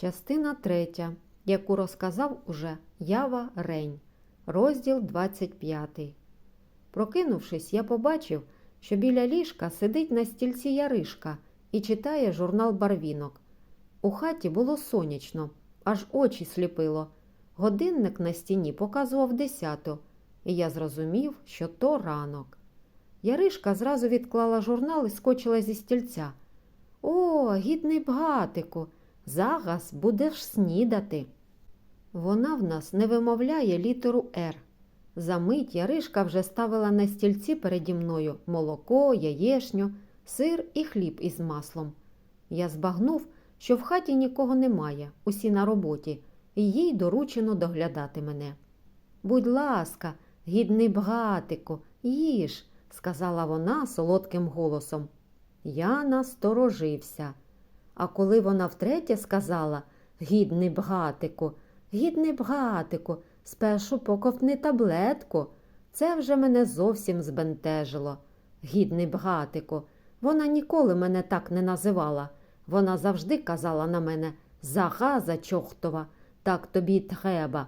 Частина третя, яку розказав уже Ява Рень, розділ 25. Прокинувшись, я побачив, що біля ліжка сидить на стільці Яришка і читає журнал Барвінок. У хаті було сонячно, аж очі сліпило. Годинник на стіні показував десяту, і я зрозумів, що то ранок. Яришка зразу відклала журнал і скочила зі стільця. О, гідний бгатику, зараз будеш снідати. Вона в нас не вимовляє літеру Р. Замить Яришка вже ставила на стільці переді мною молоко, яєшню, сир і хліб із маслом. Я збагнув, що в хаті нікого немає, усі на роботі, і їй доручено доглядати мене. Будь ласка, гідний бгатику, їж, сказала вона солодким голосом. Я насторожився. А коли вона втретє сказала Гідний бгатику, гідний бгатику, спершу поковтни таблетку, це вже мене зовсім збентежило. Гідний бгатику, вона ніколи мене так не називала. Вона завжди казала на мене Загаза чохтова, так тобі треба,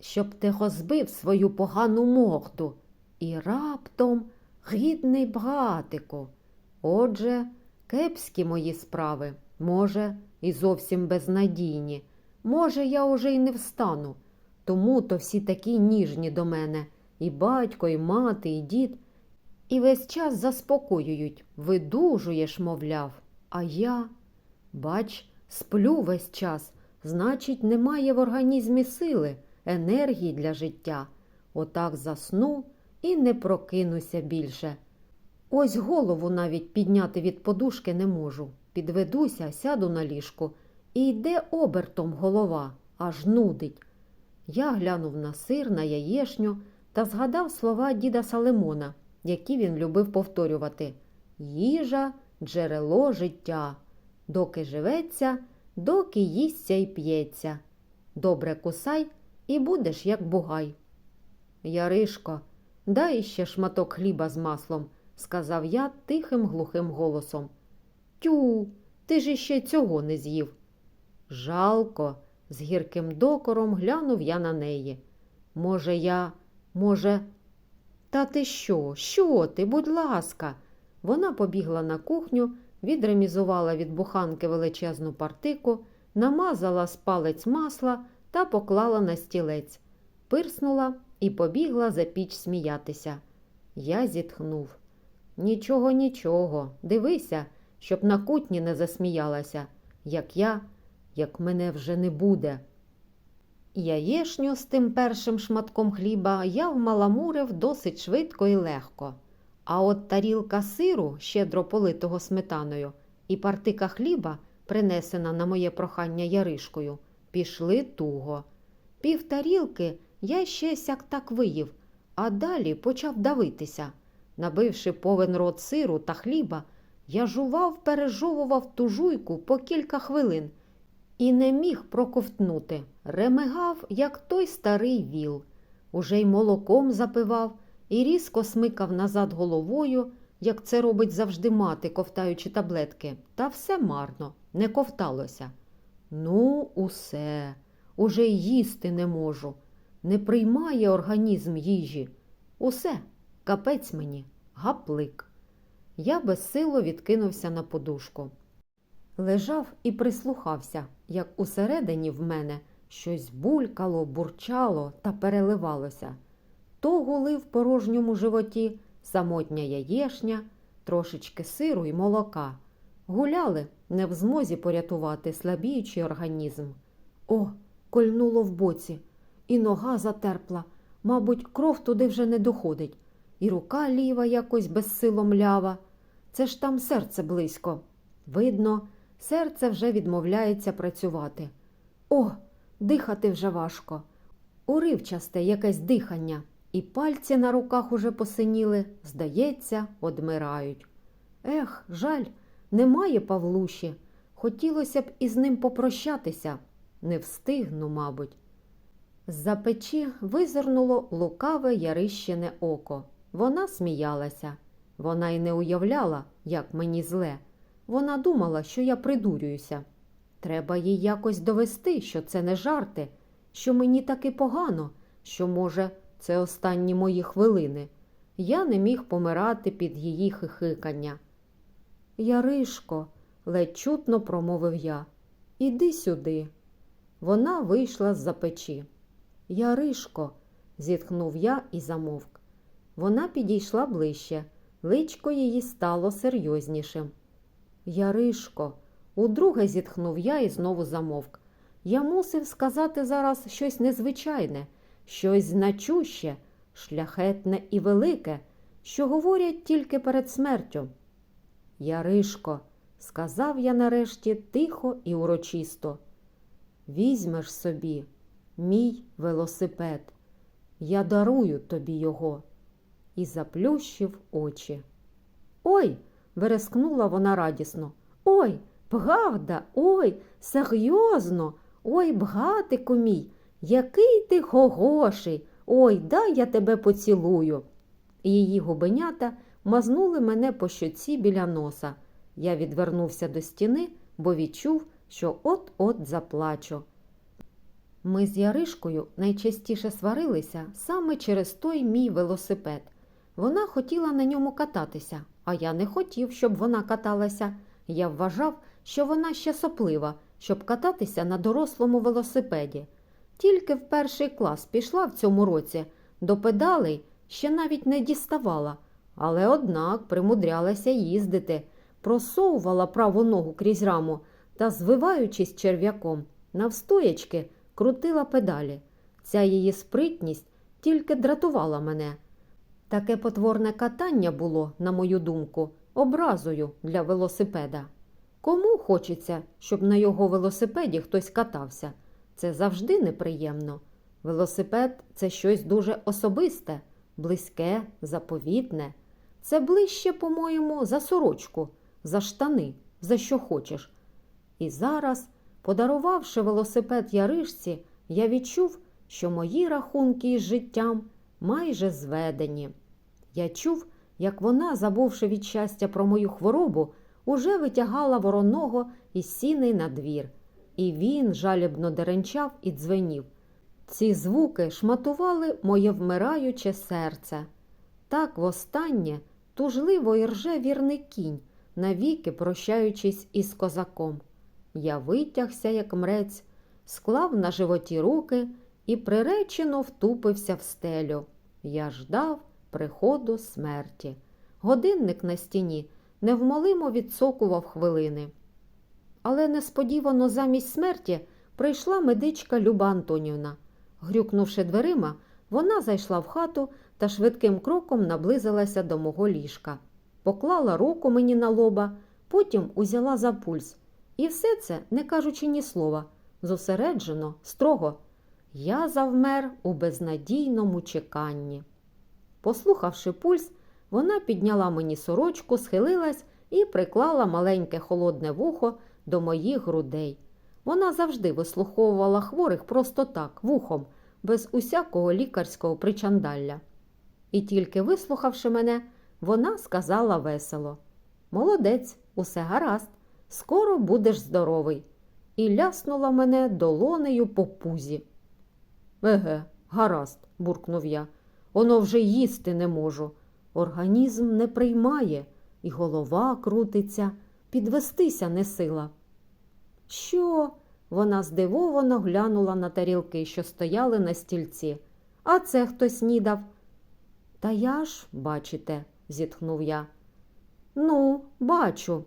щоб ти розбив свою погану морду. І раптом гідний братику. Отже, кепські мої справи, може, і зовсім безнадійні. Може, я уже й не встану. Тому то всі такі ніжні до мене, і батько, і мати, і дід. І весь час заспокоюють, видужуєш, мовляв. А я, бач, сплю весь час, значить, немає в організмі сили, енергії для життя. Отак засну і не прокинуся більше. Ось голову навіть підняти від подушки не можу. Підведуся, сяду на ліжку, і йде обертом голова, аж нудить. Я глянув на сир, на яєшню та згадав слова діда Салимона, які він любив повторювати їжа, джерело життя. Доки живеться, доки їсться і п'ється. Добре кусай і будеш, як бугай. Яришко, дай іще шматок хліба з маслом, сказав я тихим глухим голосом. Тю, ти ж іще цього не з'їв. Жалко, з гірким докором глянув я на неї. Може, я, може. Та ти що? Що ти, будь ласка? Вона побігла на кухню, відремізувала від буханки величезну партику, намазала з палець масла та поклала на стілець, пирснула і побігла за піч сміятися. Я зітхнув. Нічого, нічого, дивися, щоб на кутні не засміялася, як я, як мене вже не буде. Яєшню з тим першим шматком хліба я вмаламурив досить швидко і легко. А от тарілка сиру, щедро политого сметаною, і партика хліба, принесена на моє прохання яришкою, пішли туго. Пів тарілки я ще сяк так виїв, а далі почав давитися. Набивши повен рот сиру та хліба, я жував, пережовував ту жуйку по кілька хвилин і не міг проковтнути. Ремигав, як той старий віл. Уже й молоком запивав і різко смикав назад головою, як це робить завжди мати, ковтаючи таблетки. Та все марно, не ковталося. Ну, усе, уже й їсти не можу. Не приймає організм їжі. Усе, капець мені, гаплик. Я безсило відкинувся на подушку. Лежав і прислухався, як усередині в мене щось булькало, бурчало та переливалося. То гули в порожньому животі самотня яєшня, трошечки сиру й молока. Гуляли, не в змозі порятувати слабіючий організм. О, кольнуло в боці, і нога затерпла. Мабуть, кров туди вже не доходить, і рука ліва якось безсило лява. Це ж там серце близько. Видно, серце вже відмовляється працювати. О, дихати вже важко. Уривчасте якесь дихання, і пальці на руках уже посиніли, здається, одмирають. Ех, жаль, немає Павлуші. Хотілося б із ним попрощатися. Не встигну, мабуть. З-за печі визирнуло лукаве ярищене око. Вона сміялася. Вона й не уявляла, як мені зле. Вона думала, що я придурююся. Треба їй якось довести, що це не жарти, що мені таки погано, що, може, це останні мої хвилини. Я не міг помирати під її хихикання. Яришко, ледь чутно промовив я, іди сюди. Вона вийшла з-за печі. Яришко, зітхнув я і замовк. Вона підійшла ближче, личко її стало серйознішим. Яришко, удруге зітхнув я і знову замовк. Я мусив сказати зараз щось незвичайне, щось значуще, шляхетне і велике, що говорять тільки перед смертю. Яришко, сказав я нарешті тихо і урочисто, візьмеш собі мій велосипед, я дарую тобі його. І заплющив очі. Ой, верескнула вона радісно. Ой, правда, ой, серйозно, ой, братику мій, який ти хороший, ой, дай я тебе поцілую. Її губенята мазнули мене по щоці біля носа. Я відвернувся до стіни, бо відчув, що от-от заплачу. Ми з Яришкою найчастіше сварилися саме через той мій велосипед. Вона хотіла на ньому кататися, а я не хотів, щоб вона каталася. Я вважав, що вона ще соплива, щоб кататися на дорослому велосипеді. Тільки в перший клас пішла в цьому році, до педалей ще навіть не діставала, але однак примудрялася їздити, просовувала праву ногу крізь раму та, звиваючись черв'яком, навстоячки крутила педалі. Ця її спритність тільки дратувала мене. Таке потворне катання було, на мою думку, образою для велосипеда. Кому хочеться, щоб на його велосипеді хтось катався? Це завжди неприємно. Велосипед це щось дуже особисте, близьке, заповітне. Це ближче, по-моєму, за сорочку, за штани, за що хочеш. І зараз, подарувавши велосипед Яришці, я відчув, що мої рахунки із життям майже зведені. Я чув, як вона, забувши від щастя про мою хворобу, уже витягала вороного із сіней на двір. І він жалібно деренчав і дзвенів. Ці звуки шматували моє вмираюче серце. Так востаннє тужливо і рже вірний кінь, навіки прощаючись із козаком. Я витягся, як мрець, склав на животі руки і приречено втупився в стелю. Я ждав приходу смерті. Годинник на стіні невмолимо відсокував хвилини. Але несподівано замість смерті прийшла медичка Люба Антонівна. Грюкнувши дверима, вона зайшла в хату та швидким кроком наблизилася до мого ліжка. Поклала руку мені на лоба, потім узяла за пульс. І все це, не кажучи ні слова, зосереджено, строго. Я завмер у безнадійному чеканні. Послухавши пульс, вона підняла мені сорочку, схилилась і приклала маленьке холодне вухо до моїх грудей. Вона завжди вислуховувала хворих просто так, вухом, без усякого лікарського причандалля. І тільки вислухавши мене, вона сказала весело Молодець, усе гаразд, скоро будеш здоровий. І ляснула мене долонею по пузі. Еге, гаразд, буркнув я. Воно вже їсти не можу. Організм не приймає, і голова крутиться, підвестися не сила. Що? Вона здивовано глянула на тарілки, що стояли на стільці. А це хто снідав? Та я ж, бачите, зітхнув я. Ну, бачу.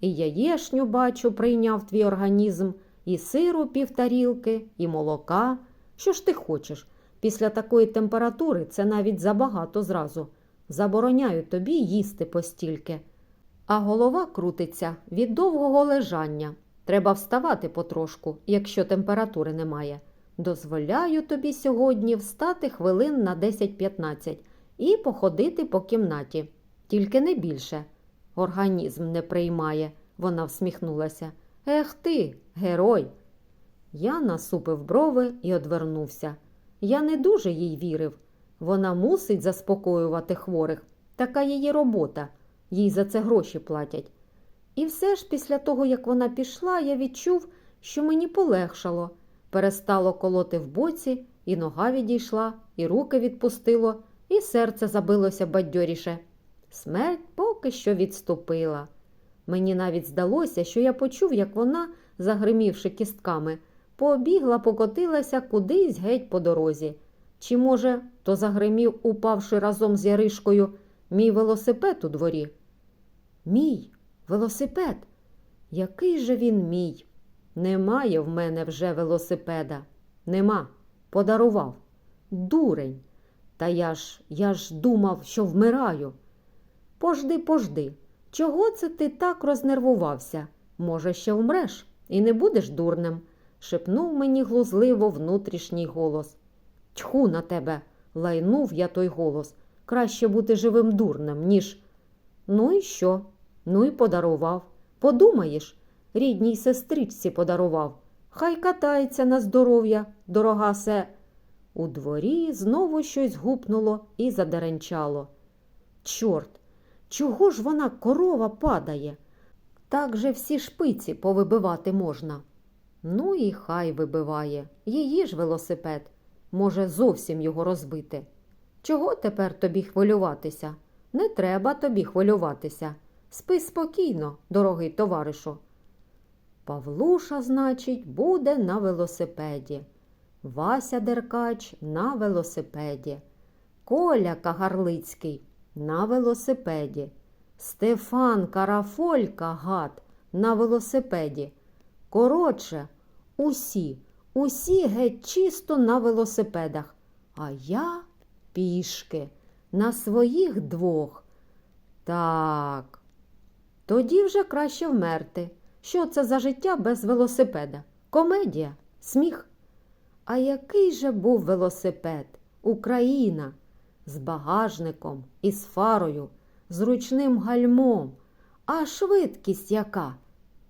І яєшню, бачу, прийняв твій організм, і сиру півтарілки, і молока. Що ж ти хочеш? Після такої температури це навіть забагато зразу. Забороняю тобі їсти постільки. А голова крутиться від довгого лежання. Треба вставати потрошку, якщо температури немає. Дозволяю тобі сьогодні встати хвилин на 10-15 і походити по кімнаті. Тільки не більше. Організм не приймає, вона всміхнулася. Ех ти, герой. Я насупив брови і одвернувся. Я не дуже їй вірив. Вона мусить заспокоювати хворих. Така її робота, їй за це гроші платять. І все ж після того, як вона пішла, я відчув, що мені полегшало. Перестало колоти в боці, і нога відійшла, і руки відпустило, і серце забилося бадьоріше. Смерть поки що відступила. Мені навіть здалося, що я почув, як вона, загримівши кістками, побігла, покотилася кудись геть по дорозі. Чи, може, то загримів, упавши разом з Яришкою, мій велосипед у дворі? Мій велосипед. Який же він мій? Немає в мене вже велосипеда. Нема. Подарував. Дурень. Та я ж, я ж думав, що вмираю. Пожди, пожди. Чого це ти так рознервувався? Може, ще вмреш і не будеш дурним, шепнув мені глузливо внутрішній голос. Тьху на тебе, лайнув я той голос. Краще бути живим дурним, ніж. Ну і що? Ну і подарував. Подумаєш, рідній сестричці подарував. Хай катається на здоров'я, дорога се. У дворі знову щось гупнуло і задеренчало. Чорт, чого ж вона корова падає? Так же всі шпиці повибивати можна. Ну і хай вибиває. Її ж велосипед. Може, зовсім його розбити. Чого тепер тобі хвилюватися? Не треба тобі хвилюватися. Спи спокійно, дорогий товаришу. Павлуша, значить, буде на велосипеді. Вася Деркач на велосипеді. Коля Кагарлицький на велосипеді. Стефан Карафолька гад на велосипеді. Коротше, усі, усі геть чисто на велосипедах, а я пішки на своїх двох. Так, тоді вже краще вмерти. Що це за життя без велосипеда? Комедія, сміх. А який же був велосипед? Україна з багажником, із фарою, з ручним гальмом. А швидкість яка?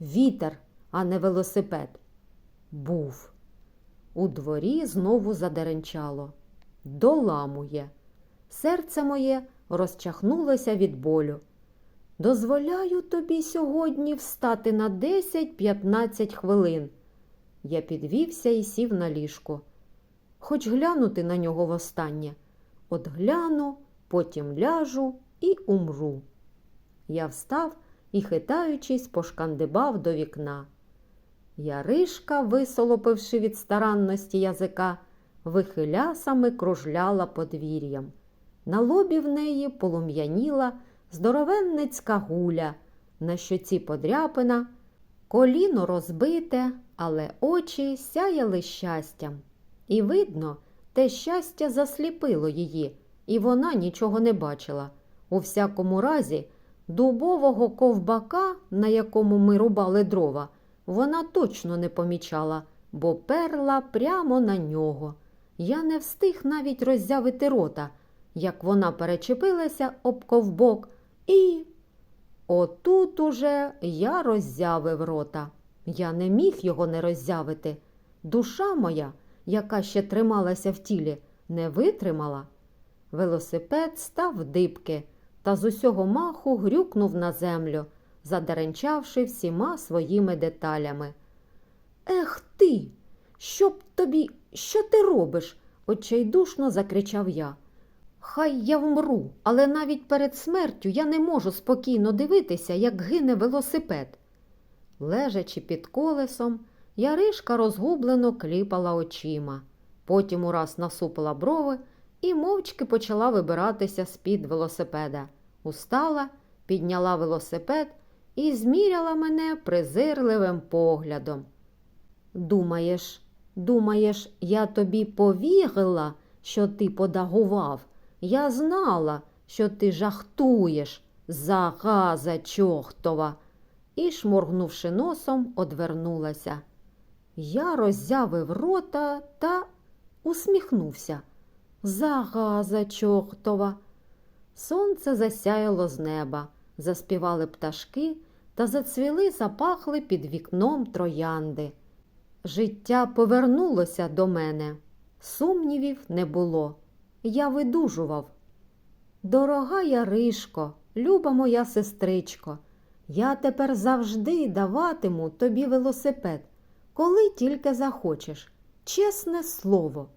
Вітер, а не велосипед. Був. У дворі знову задеренчало. Доламує. Серце моє розчахнулося від болю. Дозволяю тобі сьогодні встати на 10-15 хвилин. Я підвівся і сів на ліжко. Хоч глянути на нього востаннє. От гляну, потім ляжу і умру. Я встав і, хитаючись, пошкандибав до вікна. Яришка, висолопивши від старанності язика, вихилясами кружляла подвір'ям. На лобі в неї полум'яніла здоровенницька гуля, на щоці подряпина, коліно розбите, але очі сяяли щастям. І видно, те щастя засліпило її, і вона нічого не бачила. У всякому разі, дубового ковбака, на якому ми рубали дрова, вона точно не помічала, бо перла прямо на нього. Я не встиг навіть роззявити рота, як вона перечепилася об ковбок, і отут уже я роззявив рота. Я не міг його не роззявити. Душа моя, яка ще трималася в тілі, не витримала. Велосипед став дибки та з усього маху грюкнув на землю, задеренчавши всіма своїми деталями. Ех ти! Що б тобі, що ти робиш? очайдушно закричав я. Хай я вмру, але навіть перед смертю я не можу спокійно дивитися, як гине велосипед. Лежачи під колесом, Яришка розгублено кліпала очима. Потім ураз насупила брови і мовчки почала вибиратися з-під велосипеда. Устала, підняла велосипед і зміряла мене презирливим поглядом. Думаєш, думаєш, я тобі повірила, що ти подагував? Я знала, що ти жахтуєш, загаза чортова. І, шморгнувши носом, одвернулася. Я роззявив рота та усміхнувся. Загаза чортова. Сонце засяяло з неба, заспівали пташки та зацвіли, запахли під вікном троянди. Життя повернулося до мене. Сумнівів не було. Я видужував. Дорога Яришко, люба моя сестричко, я тепер завжди даватиму тобі велосипед. коли тільки захочеш. Чесне слово.